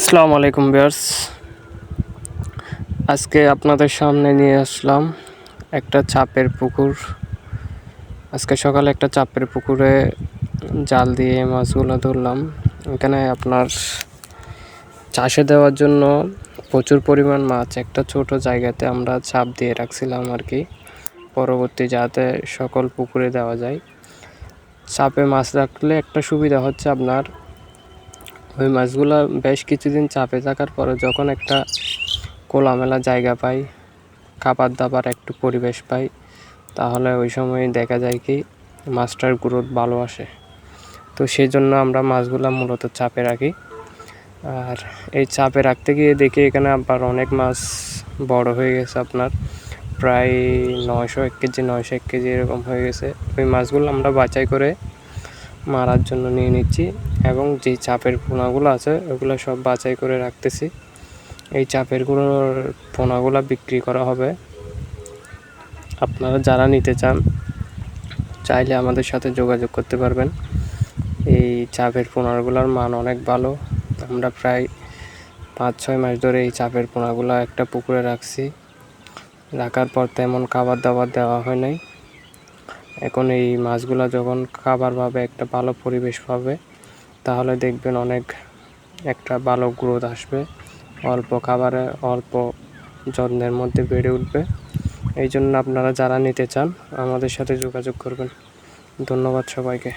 আসসালামু আলাইকুম বিয়ার্স আজকে আপনাদের সামনে নিয়ে আসলাম একটা চাপের পুকুর। আজকে সকালে একটা চাপের পুকুরে জাল দিয়ে মাছগুলো ধরলাম। এখানে আপনার চাষে দেওয়ার জন্য প্রচুর পরিমাণ মাছ একটা ছোট জায়গাতে আমরা চাপ দিয়ে রাখছিলাম আর কি। পরবর্তী যাতে সকল পুকুরে দেওয়া যায়। চাপে মাছ রাখলে একটা সুবিধা হচ্ছে আপনার ওই মাছগুলো বেশ কিছুদিন চাপে থাকার পরে যখন একটা খোলামেলা জায়গা পাই, খাবার দাবার একটু পরিবেশ পাই, তাহলে ওই সময় দেখা যায় কি মাছটার গ্রোথ ভালো আসে। তো সেই জন্য আমরা মাছগুলো মূলত চাপে রাখি। আর এই চাপে রাখতে গিয়ে দেখি এখানে আবার অনেক মাছ বড় হয়ে গেছে আপনার, প্রায় নয়শো এক কেজি, নয়শো এক কেজি এরকম হয়ে গেছে। ওই মাছগুলো আমরা বাছাই করে মারার জন্য নিয়ে নিচ্ছি। এবং যে চাপের পোনাগুলো আছে, ওগুলো সব বাছাই করে রাখতেছি। এই চাপেরগুলোর পোনাগুলো বিক্রি করা হবে। আপনারা যারা নিতে চান, চাইলে আমাদের সাথে যোগাযোগ করতে পারবেন। এই চাপের পোনাগুলোর মান অনেক ভালো। আমরা প্রায় পাঁচ, ছয় মাস ধরে এই চাপের পোনাগুলো একটা পুকুরে রাখছি। রাখার পর তেমন খাবার দাবার দেওয়া হয় নাই। এখন এই মাছগুলো যখন খাবার পাবে, একটা ভালো পরিবেশ পাবে। তাহলে দেখবেন অনেক একটা ভালো গ্রোথ আসবে। অল্প খাবারে অল্প যত্নের মধ্যে বেড়ে উঠবে। এই জন্য আপনারা যারা নিতে চান, আমাদের সাথে যোগাযোগ করবেন। ধন্যবাদ সবাইকে।